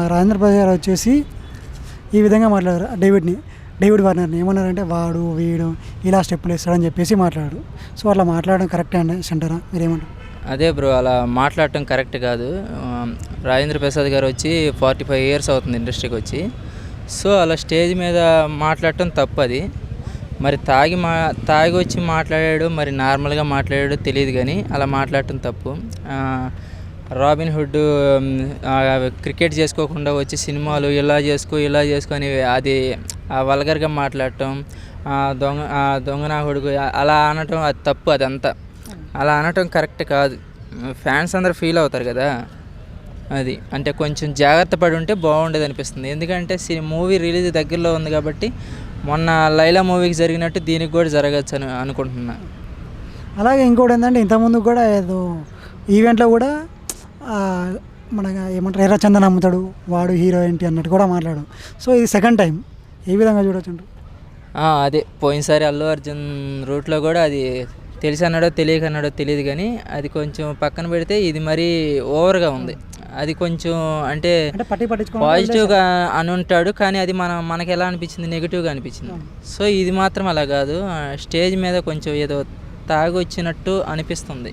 రాజేంద్ర ప్రసాద్ గారు వచ్చేసి ఈ విధంగా మాట్లాడారు. డేవిడ్ని. డేవిడ్ వార్నర్ని ఏమన్నారంటే వాడు వీడు ఇలా స్టెప్పులు వేస్తాడని చెప్పేసి మాట్లాడారు. సో అట్లా మాట్లాడడం కరెక్టే అండి సెంటరా? మీరేమంటారు? అదే బ్రో అలా మాట్లాడటం కరెక్ట్ కాదు. రాజేంద్ర ప్రసాద్ గారు వచ్చి ఫార్టీ ఫైవ్ ఇయర్స్ అవుతుంది ఇండస్ట్రీకి వచ్చి. సో అలా స్టేజ్ మీద మాట్లాడటం తప్పు అది మరి తాగి మా తాగి వచ్చి మాట్లాడాడు మరి నార్మల్గా మాట్లాడాడు తెలియదు కానీ అలా మాట్లాడటం తప్పు. రాబిన్ హుడ్ క్రికెట్ చేసుకోకుండా వచ్చి సినిమాలు ఇలా చేసుకో ఇలా చేసుకో అని అది ఆ వల్గర్గా మాట్లాడటం దొంగ ఆ, అలా అనటం అది తప్పు అదంతా. అలా అనటం కరెక్ట్ కాదు. ఫ్యాన్స్ అందరు ఫీల్ అవుతారు కదా అది. అంటే కొంచెం జాగ్రత్త పడి ఉంటే బాగుండేది అనిపిస్తుంది. ఎందుకంటే మూవీ రిలీజ్ దగ్గరలో ఉంది కాబట్టి మొన్న లైలా మూవీకి జరిగినట్టు దీనికి కూడా జరగచ్చు అని అనుకుంటున్నా. అలాగే ఇంకోటి ఏంటంటే ఇంతకుముందు కూడా ఏదో ఈవెంట్లో కూడా మన ఏమంటారు ఎర్ర చందన అమ్ముతాడు వాడు హీరో ఏంటి అన్నట్టు కూడా మాట్లాడు. సో ఇది సెకండ్ టైం ఏ విధంగా చూడొచ్చు అదే పోయినసారి అల్లు అర్జున్ రూట్లో కూడా అది తెలిసి అన్నాడో తెలియక అన్నాడో తెలియదు కానీ అది కొంచెం పక్కన పెడితే ఇది మరీ ఓవర్గా ఉంది. అది కొంచెం అంటే పాజిటివ్గా అని ఉంటాడు కానీ అది మన మనకి ఎలా అనిపించింది? నెగిటివ్గా అనిపించింది. సో ఇది మాత్రం అలా కాదు. స్టేజ్ మీద కొంచెం ఏదో తాగి వచ్చినట్టు అనిపిస్తుంది.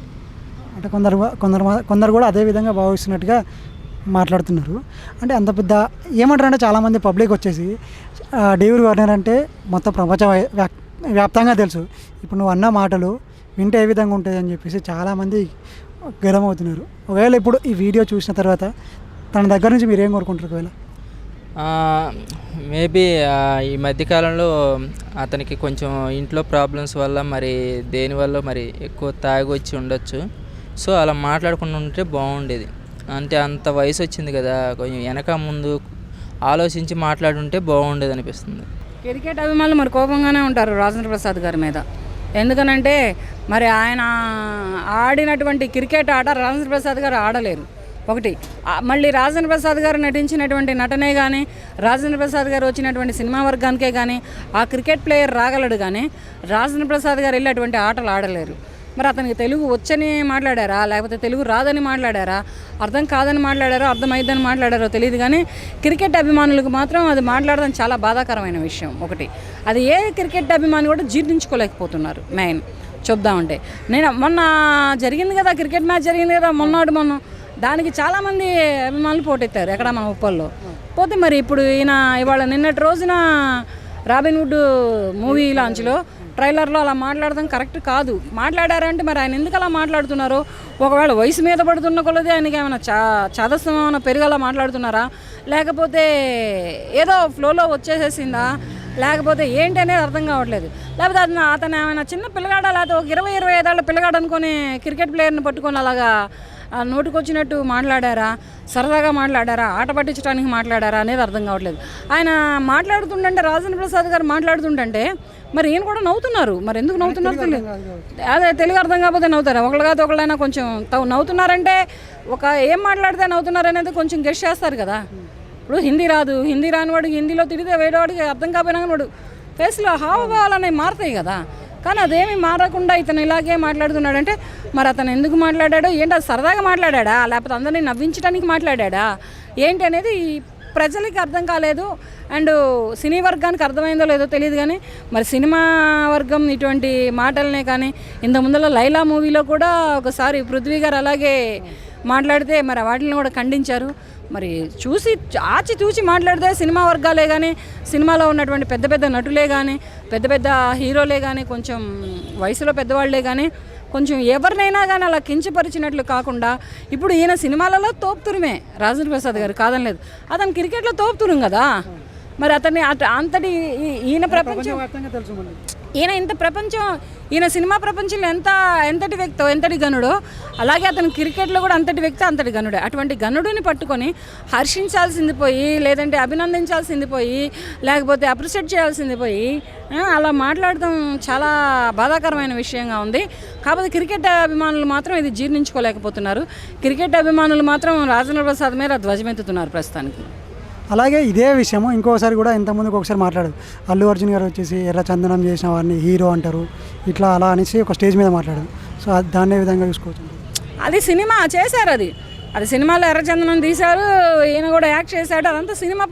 అంటే కొందరు కొందరు కొందరు కూడా అదే విధంగా భావిస్తున్నట్టుగా మాట్లాడుతున్నారు. అంటే అంత పెద్ద ఏమంటారు అంటే చాలామంది పబ్లిక్ వచ్చేసి డేవిడ్ వార్నర్ అంటే మొత్తం ప్రపంచ వ్యాప్- వ్యాప్తంగా తెలుసు. ఇప్పుడు నువ్వు అన్న మాటలు వింటే ఏ విధంగా ఉంటుంది అని చెప్పేసి చాలామంది గరం అవుతున్నారు ఒకవేళ ఇప్పుడు ఈ వీడియో చూసిన తర్వాత తన దగ్గర నుంచి మీరు ఏం కోరుకుంటారు ఒకవేళ? మేబీ ఈ మధ్యకాలంలో అతనికి కొంచెం ఇంట్లో ప్రాబ్లమ్స్ వల్ల మరి దేనివల్ల మరి ఎక్కువ తాగొచ్చి ఉండొచ్చు. సో అలా మాట్లాడకుండా ఉంటే బాగుండేది. అంటే అంత వయసు వచ్చింది కదా కొంచెం వెనక ముందు ఆలోచించి మాట్లాడుంటే బాగుండేది అనిపిస్తుంది. క్రికెట్ అభిమానులు మరి కోపంగానే ఉంటారు రాజేంద్ర ప్రసాద్ గారి మీద. ఎందుకనంటే మరి ఆయన ఆడినటువంటి క్రికెట్ ఆట రాజేంద్ర ప్రసాద్ గారు ఆడలేరు. ఒకటి మళ్ళీ రాజేంద్ర ప్రసాద్ గారు నటించినటువంటి నటనే కానీ రాజేంద్ర ప్రసాద్ గారు వచ్చినటువంటి సినిమా వర్గానికే కానీ ఆ క్రికెట్ ప్లేయర్ రాగలడు కానీ రాజేంద్ర ప్రసాద్ గారు వెళ్ళి అటువంటి ఆటలు ఆడలేరు. మరి అతనికి తెలుగు వచ్చని మాట్లాడారా? లేకపోతే తెలుగు రాదని మాట్లాడారా? అర్థం కాదని మాట్లాడారో? అర్థమైందని మాట్లాడారో తెలియదు కానీ క్రికెట్ అభిమానులకు మాత్రం అది మాట్లాడడం చాలా బాధాకరమైన విషయం ఒకటి. అది ఏ క్రికెట్ అభిమాని కూడా జీర్ణించుకోలేకపోతున్నారు మెయిన్ చెప్దామంటే నేను మొన్న జరిగింది కదా క్రికెట్ మ్యాచ్ జరిగింది కదా మొన్నటి మొన్న. దానికి చాలామంది అభిమానులు పోటెత్తారు ఎక్కడ మన ఉప్పల్లో. పోతే మరి ఇప్పుడు ఈయన ఇవాళ నిన్నటి రోజున రాబిన్ వుడ్ మూవీ లాంచ్లో ట్రైలర్లో అలా మాట్లాడడం కరెక్ట్ కాదు. మాట్లాడారంటే మరి ఆయన ఎందుకు అలా మాట్లాడుతున్నారు? ఒకవేళ వయసు మీద పడుతున్న కొలది ఆయనకి ఏమైనా చా చాదస్తం ఏమైనా పెరుగలా మాట్లాడుతున్నారా? లేకపోతే ఏదో ఫ్లోలో వచ్చేసేసిందా? లేకపోతే ఏంటి అనేది అర్థం కావట్లేదు. లేకపోతే అతను అతను ఏమైనా చిన్న పిల్లగాడ? లేకపోతే ఒక ఇరవై ఇరవై ఐదేళ్ళ పిల్లగాడు అనుకొని క్రికెట్ ప్లేయర్ని పట్టుకొని అలాగా నోటికొచ్చినట్టు మాట్లాడారా? సరదాగా మాట్లాడారా? ఆట పట్టించడానికి మాట్లాడారా అనేది అర్థం కావట్లేదు. ఆయన మాట్లాడుతుండంటే రాజేంద్ర ప్రసాద్ గారు మాట్లాడుతుంటే మరి ఈయన కూడా నవ్వుతున్నారు. మరి ఎందుకు నవ్వుతున్నారు తెలియదు. అదే తెలుగు అర్థం కాకపోతే నవ్వుతారు? ఒకళ్ళు కాదు ఒకళ్ళైనా కొంచెం తవ్వు నవ్వుతున్నారంటే ఒక ఏం మాట్లాడితే నవ్వుతున్నారు అనేది కొంచెం గెస్ట్ చేస్తారు కదా. ఇప్పుడు హిందీ రాదు. హిందీ రాని వాడికి హిందీలో తిరిగితే వేరేవాడికి అర్థం కాకపోయినా వాడు ఫేస్లో హావభావాలు అనేవి మారుతాయి కదా. కానీ అదేమి మారకుండా ఇతను ఇలాగే మాట్లాడుతున్నాడంటే మరి అతను ఎందుకు మాట్లాడాడో ఏంటి అది సరదాగా మాట్లాడాడా లేకపోతే అందరినీ నవ్వించడానికి మాట్లాడా ఏంటి అనేది ప్రజలకి అర్థం కాలేదు. అండ్ సినీ వర్గానికి అర్థమైందో లేదో తెలియదు కానీ మరి సినిమా వర్గం ఇటువంటి మాటలనే కానీ ఇంత ముందర లైలా మూవీలో కూడా ఒకసారి పృథ్వీ గారు అలాగే మాట్లాడితే మరి వాటిని కూడా ఖండించారు. మరి చూసి ఆచి చూసి మాట్లాడితే సినిమా వర్గాలే కానీ సినిమాలో ఉన్నటువంటి పెద్ద పెద్ద నటులే కానీ పెద్ద పెద్ద హీరోలే కానీ కొంచెం వయసులో పెద్దవాళ్ళే కానీ కొంచెం ఎవరినైనా కానీ అలా కించపరిచినట్లు కాకుండా ఇప్పుడు ఈయన సినిమాలలో తోపుతురుమే రాజేంద్ర ప్రసాద్ గారు కాదనలేదు అతను క్రికెట్లో తోపుతురుం కదా. మరి అతన్ని అంతటి ఈ- ఈయన ప్రపంచం ఈయన ఇంత ప్రపంచం ఈయన సినిమా ప్రపంచంలో ఎంత ఎంతటి వ్యక్తో ఎంతటి గనుడో అలాగే అతను క్రికెట్లో కూడా అంతటి వ్యక్తి అంతటి గనుడే. అటువంటి గనుడిని పట్టుకొని హర్షించాల్సింది పోయి లేదంటే అభినందించాల్సింది పోయి లేకపోతే అప్రిషియేట్ చేయాల్సింది పోయి అలా మాట్లాడటం చాలా బాధాకరమైన విషయంగా ఉంది. కాకపోతే క్రికెట్ అభిమానులు మాత్రం ఇది జీర్ణించుకోలేకపోతున్నారు. క్రికెట్ అభిమానులు మాత్రం రాజేంద్ర ప్రసాద్ మీద ధ్వజమెత్తుతున్నారు ప్రస్తుతానికి. అలాగే ఇదే విషయము ఇంకోసారి కూడా ఇంతకుముందుకు ఒకసారి మాట్లాడారు అల్లు అర్జున్ గారు వచ్చేసి ఎర్ర చందనం చేసిన వారిని హీరో అంటారు. ఇట్లా అలా అనేసి ఒక స్టేజ్ మీద మాట్లాడారు సో అది దాన్నే విధంగా చూసుకోవచ్చు అది సినిమా చేశారు అది. అది సినిమాలో ఎర్రచందనం తీశారు ఈయన కూడా యాక్ట్ చేశాడు అదంతా సినిమా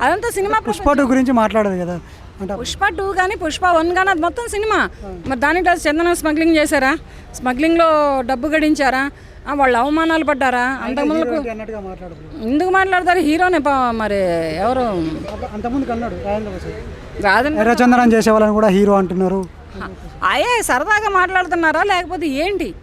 అదంతా సినిమా పుష్ప గురించి మాట్లాడదు కదా. పుష్ప టూ కానీ పుష్ప వన్ కానీ అది మొత్తం సినిమా. మరి దానిలో చందనం స్మగ్లింగ్ చేశారా? స్మగ్లింగ్లో డబ్బు గడించారా? వాళ్ళు అవమానాలు పడ్డారా? అంతకుముందు ఎందుకు మాట్లాడతారు? హీరోనే పా- మరి ఎవరు? అంతకుముందు అన్నాడు రాజేంద్ర ప్రసాద్. రాదని ఎర్రచందనం చేసే వాళ్ళని కూడా హీరో అంటున్నారు. అయ్యే సరదాగా మాట్లాడుతున్నారా? లేకపోతే ఏంటి?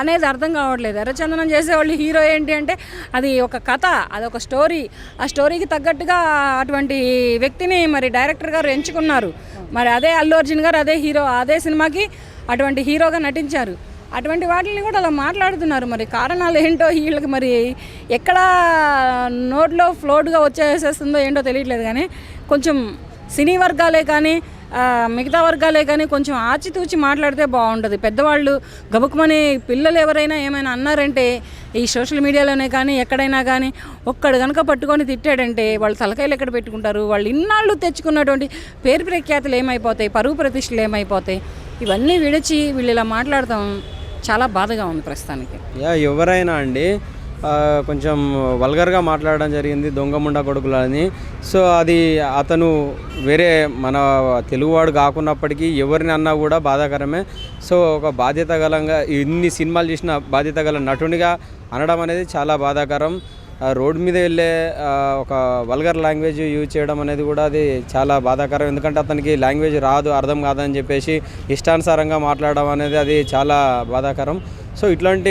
అనేది అర్థం కావట్లేదు. ఎర్రచందనం చేసేవాళ్ళు హీరో ఏంటి అంటే అది ఒక కథ అది ఒక స్టోరీ. ఆ స్టోరీకి తగ్గట్టుగా అటువంటి వ్యక్తిని మరి డైరెక్టర్ గారు ఎంచుకున్నారు. మరి అదే అల్లు అర్జున్ గారు అదే హీరో అదే సినిమాకి అటువంటి హీరోగా నటించారు. అటువంటి వాటిని కూడా అలా మాట్లాడుతున్నారు. మరి కారణాలు ఏంటో వీళ్ళకి మరి ఎక్కడ నోట్లో ఫ్లోట్గా వచ్చేసేస్తుందో ఏంటో తెలియట్లేదు కానీ కొంచెం సినీ వర్గాలే కానీ మిగతా వర్గాలే కానీ కొంచెం ఆచితూచి మాట్లాడితే బాగుంటుంది. పెద్దవాళ్ళు గబుకుమని పిల్లలు ఎవరైనా ఏమైనా అన్నారంటే ఈ సోషల్ మీడియాలోనే కానీ ఎక్కడైనా కానీ ఒక్కడు కనుక పట్టుకొని తిట్టాడంటే వాళ్ళు తలకాయలు ఎక్కడ పెట్టుకుంటారు? వాళ్ళు ఇన్నాళ్ళు తెచ్చుకున్నటువంటి పేరు ప్రఖ్యాతులు ఏమైపోతాయి? పరువు ప్రతిష్టలు ఏమైపోతాయి? ఇవన్నీ విడిచి వీళ్ళు ఇలా మాట్లాడతాం చాలా బాధగా ఉంది ప్రస్తుతానికి. ఎవరైనా అండి కొంచెం వల్గర్గా మాట్లాడడం జరిగింది దొంగముండ కొడుకులని. సో అది అతను వేరే మన తెలుగువాడు కాకున్నప్పటికీ ఎవరిని అన్నా కూడా బాధాకరమే. సో ఒక బాధ్యత గలంగా ఇన్ని సినిమాలు చేసిన బాధ్యత గల నటునిగా అనడం అనేది చాలా బాధాకరం. రోడ్డు మీద వెళ్ళే ఒక వల్గర్ లాంగ్వేజ్ యూజ్ చేయడం అనేది కూడా అది చాలా బాధాకరం. ఎందుకంటే అతనికి లాంగ్వేజ్ రాదు అర్థం కాదని చెప్పేసి ఇష్టానుసారంగా మాట్లాడడం అనేది అది చాలా బాధాకరం. సో ఇట్లాంటి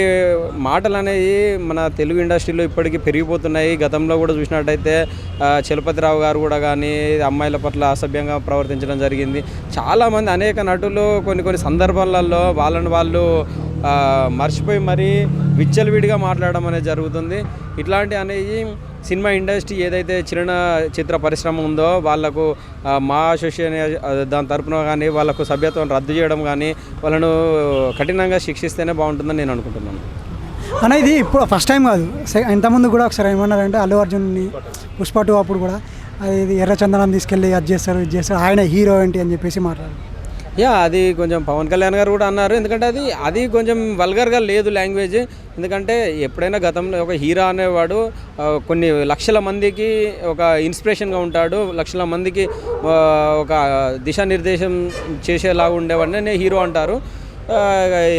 మాటలు అనేవి మన తెలుగు ఇండస్ట్రీలో ఇప్పటికీ పెరిగిపోతున్నాయి. గతంలో కూడా చూసినట్టయితే చలపతిరావు గారు కూడా కానీ అమ్మాయిల పట్ల అసభ్యంగా ప్రవర్తించడం జరిగింది. చాలామంది అనేక నటులు కొన్ని కొన్ని సందర్భాలలో వాళ్ళని వాళ్ళు మర్చిపోయి మరీ విచ్చలవిడిగా మాట్లాడడం అనేది జరుగుతుంది. ఇట్లాంటి అనేది సినిమా ఇండస్ట్రీ ఏదైతే చిన్న చిత్ర పరిశ్రమ ఉందో వాళ్ళకు మా అసోసియేషన్ దాని తరపున కానీ వాళ్ళకు సభ్యత్వం రద్దు చేయడం కానీ వాళ్ళను కఠినంగా శిక్షిస్తేనే బాగుంటుందని నేను అనుకుంటున్నాను. అన్న ఇది ఇప్పుడు ఫస్ట్ టైం కాదు. ఇంతకుముందు కూడా ఒకసారి ఏమన్నారంటే అల్లు అర్జున్ని పుష్ప టూ అప్పుడు కూడా అది ఇది ఎర్రచందనం తీసుకెళ్ళి అది చేస్తారు ఇది చేస్తారు ఆయన హీరో ఏంటి అని చెప్పేసి మాట్లాడారు. యా అది కొంచెం పవన్ కళ్యాణ్ గారు కూడా అన్నారు. ఎందుకంటే అది అది కొంచెం వల్గర్గా లేదు లాంగ్వేజ్ ఎందుకంటే ఎప్పుడైనా గతంలో ఒక హీరో అనేవాడు కొన్ని లక్షల మందికి ఒక ఇన్స్పిరేషన్గా ఉంటాడు. లక్షల మందికి ఒక దిశానిర్దేశం చేసేలాగా ఉండేవాడిని. హీరో అంటారు.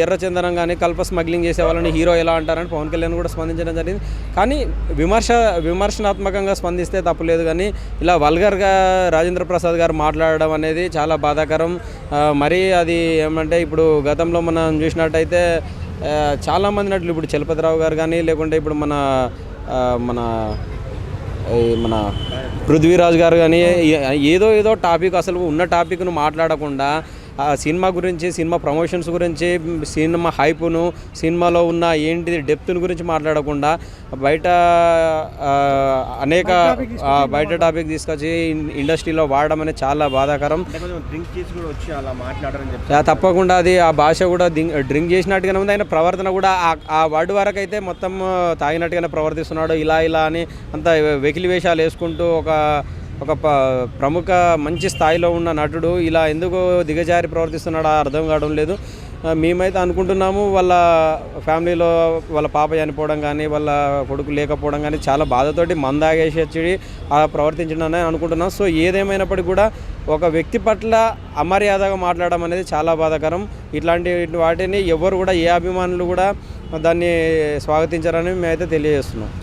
ఎర్రచందనం కానీ కల్ప స్మగ్లింగ్ చేసే వాళ్ళని హీరో ఎలా అంటారని పవన్ కళ్యాణ్ కూడా స్పందించడం జరిగింది. కానీ విమర్శ విమర్శనాత్మకంగా స్పందిస్తే తప్పులేదు కానీ ఇలా వల్గర్గా రాజేంద్ర ప్రసాద్ గారు మాట్లాడడం అనేది చాలా బాధాకరం. మరీ అది ఏమంటే ఇప్పుడు గతంలో మనం చూసినట్టయితే చాలామంది నటులు ఇప్పుడు చలపతిరావు గారు కానీ లేకుంటే ఇప్పుడు మన మన ఈ మన పృథ్వీరాజ్ గారు కానీ ఏదో ఏదో టాపిక్ అసలు ఉన్న టాపిక్ను మాట్లాడకుండా ఆ సినిమా గురించి సినిమా ప్రమోషన్స్ గురించి సినిమా హైపును సినిమాలో ఉన్న ఏంటిది డెప్త్ను గురించి మాట్లాడకుండా బయట అనేక బయట టాపిక్ తీసుకొచ్చి ఇండస్ట్రీలో వాడడం అనేది చాలా బాధాకరం. అంటే కొంచెం డ్రింక్ చేసి కూడా వచ్చి అలా మాట్లాడారని చెప్పి యా, తప్పకుండా అది ఆ భాష కూడా డ్రింక్ చేసినట్టుగానే ఉంది. ఆయన ప్రవర్తన కూడా ఆ- ఆ వర్డ్ వరకు అయితే మొత్తం తాగినట్టుగానే ప్రవర్తిస్తున్నాడు. ఇలా ఇలా అని అంత వెకిలి వేషాలు వేసుకుంటూ ఒక ఒక ప- ప్రముఖ మంచి స్థాయిలో ఉన్న నటుడు ఇలా ఎందుకు దిగజారి ప్రవర్తిస్తున్నాడా అర్థం కావడం లేదు. మేమైతే అనుకుంటున్నాము వాళ్ళ ఫ్యామిలీలో వాళ్ళ పాప చనిపోవడం కానీ వాళ్ళ కొడుకు లేకపోవడం కానీ చాలా బాధతోటి మందాగేసి వచ్చి అలా ప్రవర్తించడం అనుకుంటున్నాం. సో ఏదేమైనప్పటికీ కూడా ఒక వ్యక్తి పట్ల అమర్యాదగా మాట్లాడడం అనేది చాలా బాధాకరం. ఇట్లాంటి వాటిని ఎవరు కూడా ఏ అభిమానులు కూడా దాన్ని స్వాగతించారని మేమైతే తెలియజేస్తున్నాం.